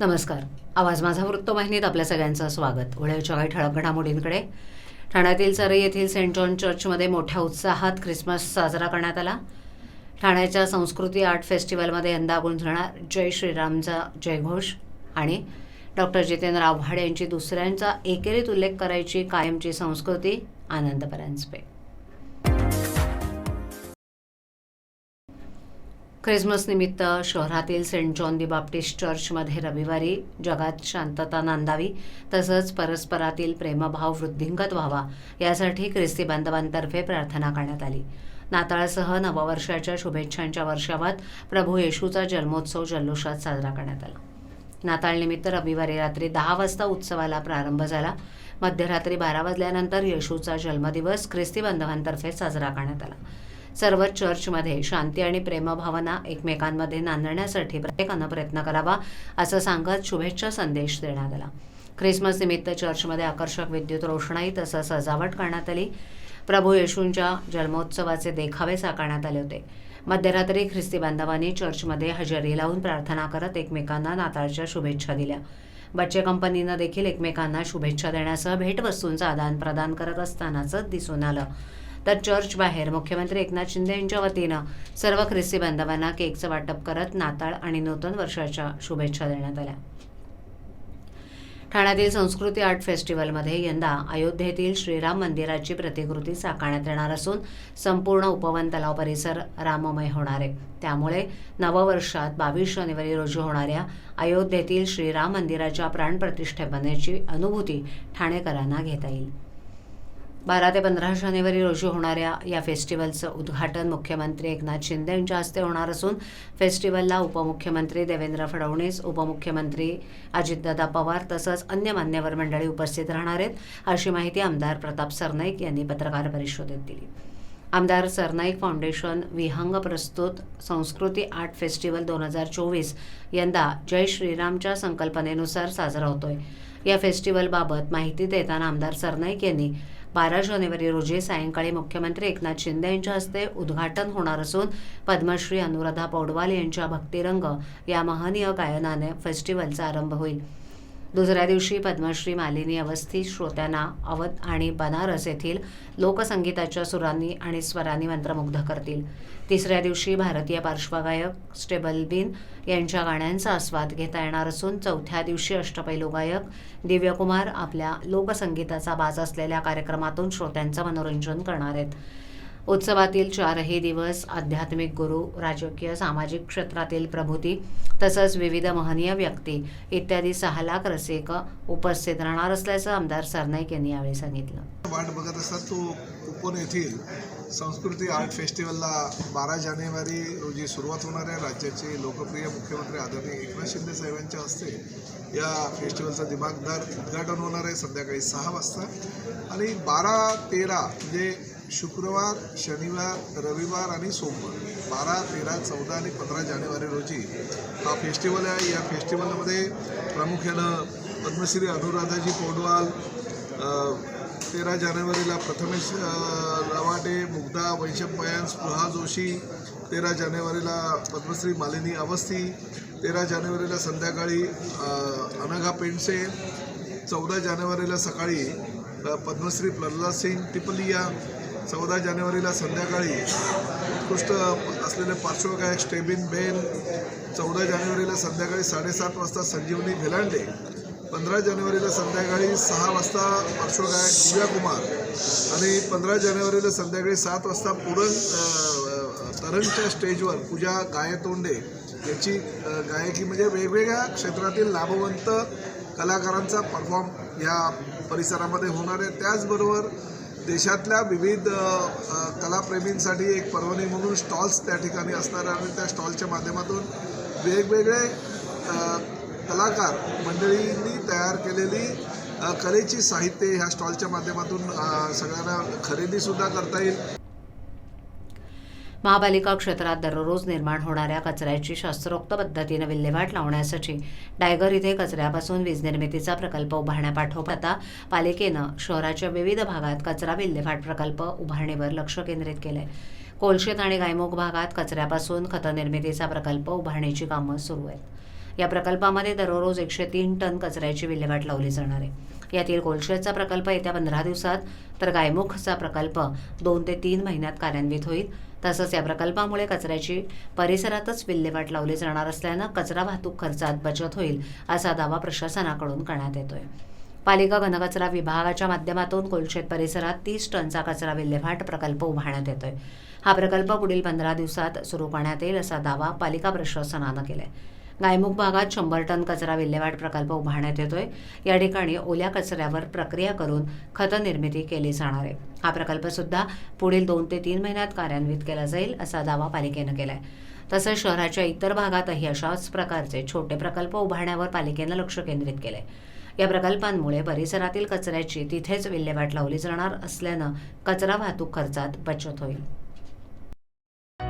नमस्कार. आवाज माझा वृत्तवाहिनीत आपल्या सगळ्यांचं स्वागत. वेळेच्या काही ठळक घडामोडींकडे. ठाण्यातील सरई येथील सेंट जॉन चर्चमध्ये मोठ्या उत्साहात ख्रिसमस साजरा करण्यात आला. ठाण्याच्या संस्कृती आर्ट फेस्टिवलमध्ये यंदा गुंजणार जय श्रीरामचा जयघोष आणि डॉक्टर जितेंद्र आव्हाड यांची दुसऱ्यांचा एकेरीत उल्लेख करायची कायमची संस्कृती आनंद परांजपे ख्रिसमस निमित्त शहरातील सेंट जॉन दी बाप्टिस्ट चर्चमध्ये रविवारी जगात शांतता नांदावी तसंच परस्परातील प्रेमभाव वृद्धिंगत व्हावा यासाठी ख्रिस्ती बांधवांतर्फे प्रार्थना करण्यात आली. नाताळसह नववर्षाच्या शुभेच्छांच्या वर्षावात प्रभू येशूचा जन्मोत्सव जल्लोषात साजरा करण्यात आला. नाताळनिमित्त रविवारी रात्री दहा वाजता उत्सवाला प्रारंभ झाला. मध्यरात्री बारा वाजल्यानंतर येशूचा जन्मदिवस ख्रिस्ती बांधवांतर्फे साजरा करण्यात आला. सर्व चर्चमध्ये शांती आणि प्रेमभावना एकमेकांमध्ये नांदण्यासाठी प्रत्येकानं प्रयत्न करावा असं सांगत शुभेच्छा संदेश देण्यात आला. ख्रिसमस निमित्त चर्चमध्ये आकर्षक विद्युत रोषणाई तसं सजावट करण्यात आली. प्रभू येशूंच्या जन्मोत्सवाचे देखावे साकारण्यात आले होते. मध्यरात्री ख्रिस्ती बांधवांनी चर्चमध्ये हजेरी लावून प्रार्थना करत एकमेकांना नाताळच्या शुभेच्छा दिल्या. बच्चे कंपनीनं देखील एकमेकांना शुभेच्छा देण्यासह भेटवस्तूंचं आदान प्रदान करत असतानाचं दिसून आलं. तर चर्च बाहेर. मुख्यमंत्री एकनाथ शिंदे यांच्या वतीनं सर्व ख्रिस्ती बांधवांना केकचं वाटप करत नाताळ आणि नूतन वर्षाच्या शुभेच्छा देण्यात आल्या. ठाण्यातील संस्कृती आर्ट फेस्टिवलमध्ये यंदा अयोध्येतील श्रीराम मंदिराची प्रतिकृती साकारण्यात येणार असून संपूर्ण उपवन तलाव परिसर राममय होणार आहे. त्यामुळे नववर्षात बावीस जानेवारी रोजी होणाऱ्या अयोध्येतील श्रीराम मंदिराच्या प्राणप्रतिष्ठेपणाची अनुभूती ठाणेकरांना घेता येईल. बारा ते पंधरा जानेवारी रोजी होणाऱ्या या फेस्टिवलचं उद्घाटन मुख्यमंत्री एकनाथ शिंदे यांच्या हस्ते होणार असून फेस्टिवलला उपमुख्यमंत्री देवेंद्र फडणवीस उपमुख्यमंत्री अजितदादा पवार तसंच अन्य मान्यवर मंडळी उपस्थित राहणार आहेत अशी माहिती आमदार प्रताप सरनाईक यांनी पत्रकार परिषदेत दिली. आमदार सरनाईक फाउंडेशन विहंग प्रस्तुत संस्कृती आर्ट फेस्टिवल दोन हजार चोवीस यंदा जय श्रीरामच्या संकल्पनेनुसार साजरा होतोय. या फेस्टिवलबाबत माहिती देताना आमदार सरनाईक यांनी बारा जानेवारी रोजी सायंकाळी मुख्यमंत्री एकनाथ शिंदे यांच्या हस्ते उद्घाटन होणार असून पद्मश्री अनुराधा पौडवाल यांच्या भक्तिरंग या महनीय गायनाने फेस्टिवलचा आरंभ होईल. दुसऱ्या दिवशी पद्मश्री मालिनी अवस्थी श्रोत्यांना अवध आणि बनारस येथील लोकसंगीताच्या सुरांनी आणि स्वरांनी मंत्रमुग्ध करतील. तिसऱ्या दिवशी भारतीय पार्श्वगायक स्टेबल बिन यांच्या गाण्यांचा आस्वाद घेता येणार असून चौथ्या दिवशी अष्टपैलू गायक दिव्यकुमार आपल्या लोकसंगीताचा बाज असलेल्या कार्यक्रमातून श्रोत्यांचं मनोरंजन करणार आहेत. उत्सवातील चारही दिवस आध्यात्मिक गुरु राजकीय सामाजिक क्षेत्रातील प्रभूती तसंच विविध महनीय व्यक्ती इत्यादी सहा लाख रसिक उपस्थित राहणार असल्याचं आमदार सरनाईक यांनी यावेळी सांगितलं. वाट बघत असतात तो उपवन येथील संस्कृती आर्ट फेस्टिवलला बारा जानेवारी रोजी सुरुवात होणार आहे. राज्याचे लोकप्रिय मुख्यमंत्री आदरणीय एकनाथ शिंदे साहेबांच्या हस्ते या फेस्टिवलचं दिमागदार उद्घाटन होणार आहे. संध्याकाळी सहा वाजता आणि बारा तेरा म्हणजे शुक्रवार शनिवार रविवार आणि सोमवार बारा तेरा चौदा आणि पंधरा जानेवारी रोजी हा फेस्टिवल आहे. या फेस्टिवलमध्ये प्रामुख्यानं पद्मश्री अनुराधाजी पौडवाल तेरा जानेवारीला प्रथमेश रवाडे मुग्धा वैशम स्पृहा जोशी तेरा जानेवारीला पद्मश्री मालिनी अवस्थी तेरा जानेवारीला संध्याकाळी अनघा पेंडसे चौदा जानेवारीला सकाळी पद्मश्री प्रल्हाद सिंग टिपलिया चौदा जानेवारीला संध्याकाळी उत्कृष्ट असलेले पार्श्वगायक स्टेबिन बेन चौदा जानेवारीला संध्याकाळी साडेसात वाजता संजीवनी भिलांडे पंधरा जानेवारीला संध्याकाळी सहा वाजता पार्श्वगायक दिव्या कुमार आणि पंधरा जानेवारीला संध्याकाळी सात वाजता पुरण तरणच्या तरंगच्या स्टेजवर पूजा गायतोंडे याची गायकी म्हणजे वेगवेगळ्या क्षेत्रातील लाभवंत कलाकारांचा परफॉर्म या परिसरामध्ये होणार आहे. त्याचबरोबर देशातल्या विविध कलाप्रेमींसाठी एक पर्वणी म्हणून स्टॉल्स त्या ठिकाणी असणार आणि त्या स्टॉलच्या माध्यमातून वेगवेगळे कलाकार मंडळींनी तयार केलेली कलेची साहित्य ह्या स्टॉलच्या माध्यमातून सगळ्यांना खरेदीसुद्धा करता येईल. महापालिका क्षेत्रात दररोज निर्माण होणाऱ्या कचऱ्याची शास्त्रोक्त पद्धतीनं विल्हेवाट लावण्यासाठी डायगर इथे कचऱ्यापासून वीज निर्मितीचा प्रकल्प उभारण्यापाठोपाठ आता पालिकेनं शहराच्या विविध भागात कचरा विल्हेवाट प्रकल्प उभारणीवर लक्ष केंद्रित केलंय. कोलशेत आणि गायमुख भागात कचऱ्यापासून खतनिर्मितीचा प्रकल्प उभारण्याची कामं सुरू आहेत. या प्रकल्पामध्ये दररोज एकशे तीन टन कचऱ्याची विल्हेवाट लावली जाणार आहे. यातील कोलशेतचा प्रकल्प येत्या पंधरा दिवसात तर गायमुखचा प्रकल्प दोन ते तीन महिन्यात कार्यान्वित होईल. तसंच या प्रकल्पामुळे कचऱ्याची परिसरातच विल्हेवाट लावली जाणार असल्यानं कचरा वाहतूक खर्चात बचत होईल असा दावा प्रशासनाकडून करण्यात येतोय. पालिका घनकचरा विभागाच्या माध्यमातून कोलशेत परिसरात तीस टनचा कचरा विल्हेवाट प्रकल्प उभारण्यात येतोय. हा प्रकल्प पुढील पंधरा दिवसात सुरू करण्यात येईल असा दावा पालिका प्रशासनानं केलाय. गायमुख भागात शंभर टन कचरा विल्हेवाट प्रकल्प उभारण्यात येतोय. या ठिकाणी ओल्या कचऱ्यावर प्रक्रिया करून खत निर्मिती केली जाणार आहे. हा प्रकल्प सुद्धा पुढील दोन ते तीन महिन्यात कार्यान्वित केला जाईल असा दावा पालिकेनं केलाय. तसंच शहराच्या इतर भागातही अशाच प्रकारचे छोटे प्रकल्प उभारण्यावर पालिकेनं लक्ष केंद्रित केलंय. या प्रकल्पांमुळे परिसरातील कचऱ्याची तिथेच विल्हेवाट लावली जाणार असल्यानं कचरा वाहतूक खर्चात बचत होईल.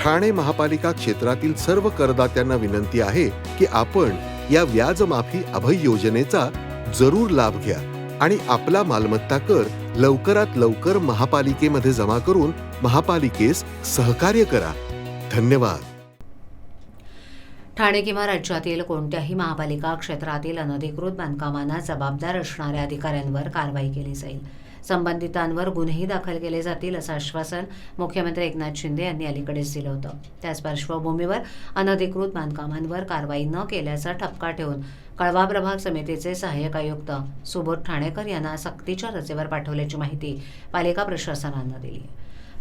ठाणे महापालिका क्षेत्रातील सर्व करदात्यांना विनंती आहे की आपण या व्याज माफी अभय योजनेचा जरूर लाभ घ्या आणि आपला मालमत्ता कर लवकरात लवकर महापालिकेमध्ये जमा करून महापालिकेस सहकार्य करा. धन्यवाद. ठाणे किंवा राज्यातील कोणत्याही महापालिका क्षेत्रातील अनधिकृत बांधकामांना जबाबदार असणाऱ्या अधिकाऱ्यांवर कारवाई केली जाईल. संबंधितांवर गुन्हेही दाखल केले जातील असं आश्वासन मुख्यमंत्री एकनाथ शिंदे यांनी अलीकडेच दिलं होतं. त्याच पार्श्वभूमीवर अनधिकृत बांधकामांवर कारवाई न केल्याचा ठपका ठेवून कळवा प्रभाग समितीचे सहाय्यक आयुक्त सुबोध ठाणेकर यांना सक्तीच्या रजेवर पाठवल्याची माहिती पालिका प्रशासनानं दिली.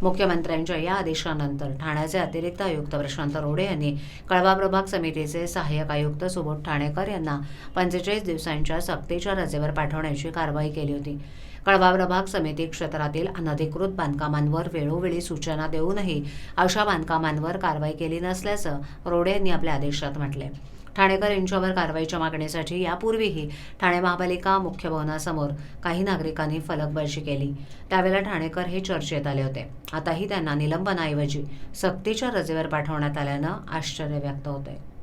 मुख्यमंत्र्यांच्या या आदेशानंतर ठाण्याचे अतिरिक्त आयुक्त प्रशांत रोडे यांनी कळवा प्रभाग समितीचे सहाय्यक आयुक्त सुबोध ठाणेकर यांना पंचेचाळीस दिवसांच्या सक्तीच्या रजेवर पाठवण्याची कारवाई केली होती. कळवा प्रभाग समिती क्षेत्रातील अनधिकृत बांधकामांवर वेळोवेळी सूचना देऊनही अशा बांधकामांवर कारवाई केली नसल्याचं रोडे यांनी आपल्या आदेशात म्हटलंय ठाणेकर यांच्यावर कारवाईच्या मागणीसाठी यापूर्वीही ठाणे महापालिका मुख्य भवनासमोर काही नागरिकांनी फलकबाजी केली. त्यावेळेला ठाणेकर हे चर्चेत आले होते. आताही त्यांना निलंबनाऐवजी सक्तीच्या रजेवर पाठवण्यात आल्यानं आश्चर्य व्यक्त होते.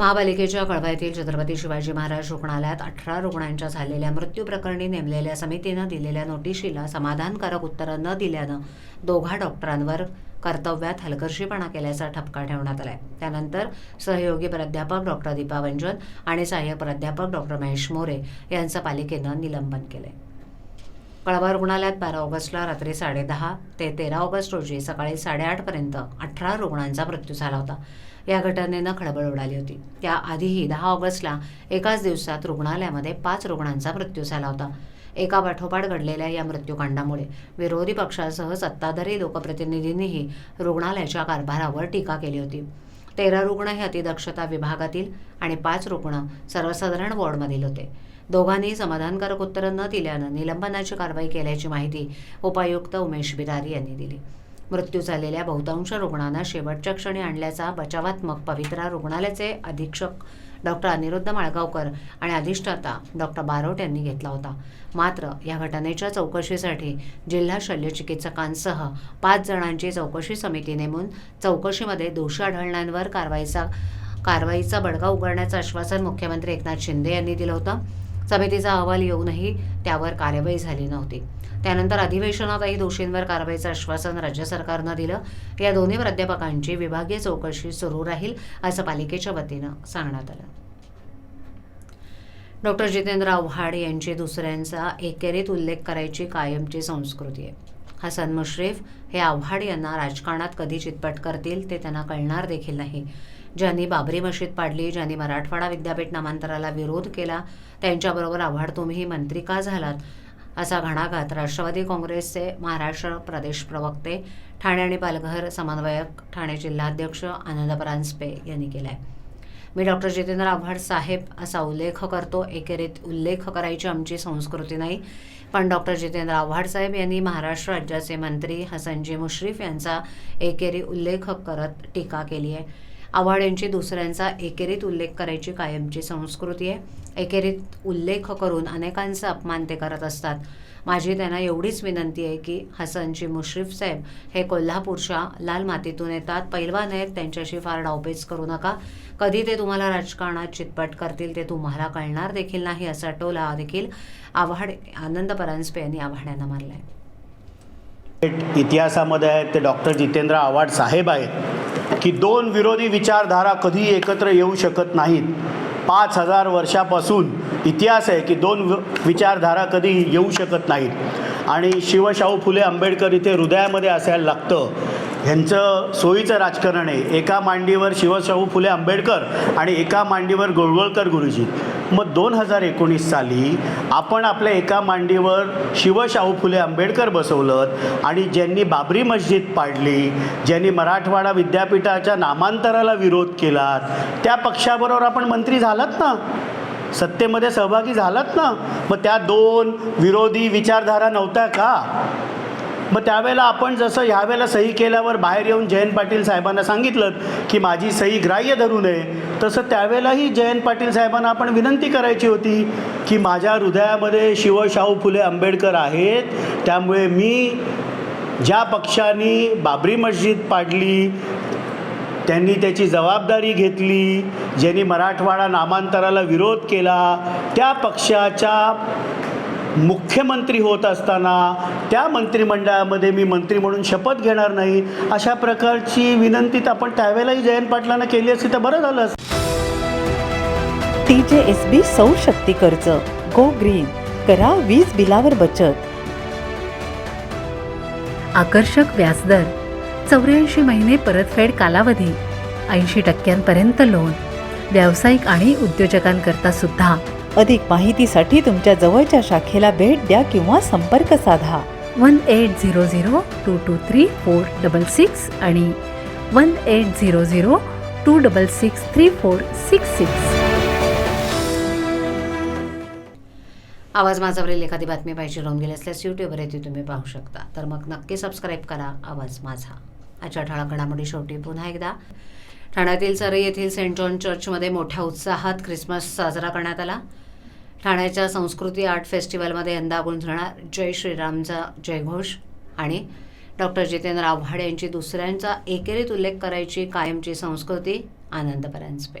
महापालिकेच्या कळवायतील छत्रपती शिवाजी महाराज रुग्णालयात अठरा रुग्णांच्या झालेल्या मृत्यू प्रकरणी नेमलेल्या समितीनं दिलेल्या नोटिशीला समाधानकारक उत्तरं न दिल्यानं दोघा डॉक्टरांवर कर्तव्यात हलगर्जीपणा केल्याचा ठपका ठेवण्यात आलाय. त्यानंतर सहयोगी प्राध्यापक डॉक्टर दीपा वंजन आणि सहाय्यक प्राध्यापक डॉक्टर महेश मोरे यांचं पालिकेनं निलंबन केलंय. कळवा रुग्णालयात बारा ऑगस्टला रात्री साडेदहा ते तेरा ऑगस्ट रोजी सकाळी साडेआठपर्यंत अठरा रुग्णांचा मृत्यू झाला होता. या घटनेनं खळबळ उडाली होती. त्याआधीही दहा ऑगस्टला एकाच दिवसात रुग्णालयामध्ये पाच रुग्णांचा मृत्यू झाला होता. एका पाठोपाठ घडलेल्या या मृत्यूकांडामुळे विरोधी पक्षासह सत्ताधारी लोकप्रतिनिधींनीही रुग्णालयाच्या कारभारावर टीका केली होती. तेरा रुग्ण हे अतिदक्षता विभागातील आणि पाच रुग्ण सर्वसाधारण वॉर्डमधील होते. दोघांनी समाधानकारक उत्तरं न दिल्यानं निलंबनाची कारवाई केल्याची माहिती उपायुक्त उमेश बिरारी यांनी दिली. मृत्यू झालेल्या बहुतांश रुग्णांना शेवटच्या क्षणी आणल्याचा बचावात्मक पवित्रा रुग्णालयाचे अधीक्षक डॉक्टर अनिरुद्ध माळगावकर आणि अधिष्ठाता डॉक्टर बारोट यांनी घेतला होता. मात्र या घटनेच्या चौकशीसाठी जिल्हा शल्यचिकित्सकांसह पाच जणांची चौकशी समिती नेमून चौकशीमध्ये दोषी आढळण्यांवर कारवाईचा कारवाईचा बडगा उघडण्याचं आश्वासन मुख्यमंत्री एकनाथ शिंदे यांनी दिलं होतं. समितीचा अहवाल येऊनही त्यावर कार्यवाही झाली नव्हती. त्यानंतर अधिवेशनातही दोषींवर कारवाईचं आश्वासन राज्य सरकारनं दिलं. या दोन्ही प्राध्यापकांची विभागीय चौकशी सुरू राहील असं पालिकेच्या वतीनं सांगण्यात आलं. डॉक्टर जितेंद्र आव्हाड यांची दुसऱ्यांचा एकेरीत उल्लेख करायची कायमची संस्कृती आहे. हसन मुश्रीफ हे आव्हाड यांना राजकारणात कधी चितपट करतील ते त्यांना कळणार देखील नाही. ज्यांनी बाबरी मशीद पाडली ज्यांनी मराठवाडा विद्यापीठ नामांतराला विरोध केला त्यांच्याबरोबर आव्हाड तुम्ही मंत्री का झालात? असा घणाघात राष्ट्रवादी काँग्रेसचे महाराष्ट्र प्रदेश प्रवक्ते ठाणे आणि पालघर समन्वयक ठाणे जिल्हाध्यक्ष आनंद परांजपे यांनी केलाय. मी डॉक्टर जितेंद्र आव्हाड साहेब असा उल्लेख करतो. एकेरीत उल्लेख करायची आमची संस्कृती नाही. पण डॉक्टर जितेंद्र आव्हाड साहेब यांनी महाराष्ट्र राज्याचे मंत्री हसनजी मुश्रीफ यांचा एकेरी उल्लेख करत टीका केली आहे. आव्हाड यांची दुसऱ्यांचा एकेरीत उल्लेख करायची कायमची संस्कृती आहे. एकेरीत उल्लेख करून अनेकांचा अपमान ते करत असतात. माझी त्यांना एवढीच विनंती आहे की हसनजी मुश्रीफ साहेब हे कोल्हापूरच्या लाल मातीतून येतात. पैलवान आहेत त्यांच्याशी फार डावपेच करू नका. कधी ते तुम्हाला राजकारणात चितपट करतील ते तुम्हाला कळणार देखील नाही असा टोला देखील आव्हाड आनंद परांजपे यांनी आव्हाड्यांना मारला आहे इतिहासामध्ये आहेत ते डॉक्टर जितेंद्र आव्हाड साहेब आहेत. की दोन विरोधी विचारधारा कधी एकत्र येऊ शकत नाहीत. पाच हजार वर्षापासून इतिहास आहे की दोन वि- विचारधारा कधी येऊ शकत नाहीत. आणि शिवशाहू फुले आंबेडकर इथे हृदयामध्ये असायला लागतं. ह्यांचं सोयीचं राजकारण आहे. एका मांडीवर शिवशाहू फुले आंबेडकर आणि एका मांडीवर गोळवळकर गुरुजी. मग दोन हजार एकोणीस साली आपण आपल्या एका मांडीवर शिवशाहू फुले आंबेडकर बसवलं आणि ज्यांनी बाबरी मस्जिद पाडली ज्यांनी मराठवाडा विद्यापीठाच्या नामांतराला विरोध केला त्या पक्षाबरोबर आपण मंत्री झालात ना? सत्तेमध्ये सहभागी झालात ना? मग त्या दोन विरोधी विचारधारा नव्हत्या का? मग त्यावेळेला आपण जसं ह्यावेळेला सही केल्यावर बाहेर येऊन जयंत पाटील साहेबांना सांगितलं की माझी सही ग्राह्य धरू नये तसं त्यावेळेलाही जयंत पाटील साहेबांना आपण विनंती करायची होती की माझ्या हृदयामध्ये शिवशाहू फुले आंबेडकर आहेत त्यामुळे मी ज्या पक्षाने बाबरी मस्जिद पाडली त्यांनी त्याची जबाबदारी घेतली ज्यांनी मराठवाडा नामांतराला विरोध केला त्या पक्षाच्या मुख्यमंत्री होत असताना त्या मंत्रिमंडळामध्ये मी मंत्री म्हणून शपथ घेणार नाही अशा प्रकारची विनंती तर आपण त्यावेळेलाही जयंत पाटलांना केली असती तर बरं झालं असतं. टी जे एस बी सौरशक्ती कर्ज गो ग्रीन करा वीज बिलावर बचत. आकर्षक व्याजदर चौऱ्याऐंशी महिने परतफेड कालावधी ऐंशी टक्क्यांपर्यंत लोन. व्यावसायिक आणि उद्योजकांकरता सुद्धा. अधिक माहितीसाठी तुमच्या जवळच्या शाखेला भेट द्या किंवा संपर्क साधा. One eight zero zero two two three four double six आणि one eight zero zero two double six three four six six. आवाज माझावरील एखादी बातमी पाहिजे राहून गेली असल्यास यूट्यूबवर येथे तुम्ही पाहू शकता. तर मग नक्की सबस्क्राईब करा. आवाज माझा. आजच्या ठळक घडामोडी शेवटी पुन्हा एकदा. ठाण्यातील सरई येथील सेंट जॉन चर्चमध्ये मोठ्या उत्साहात ख्रिसमस साजरा करण्यात आला. ठाण्याच्या संस्कृती आर्ट फेस्टिवलमध्ये यंदा गुंजणार जय श्रीरामचा जयघोष आणि डॉक्टर जितेंद्र आव्हाड यांची दुसऱ्यांचा एकेरीत उल्लेख करायची कायमची संस्कृती आनंद परांजपे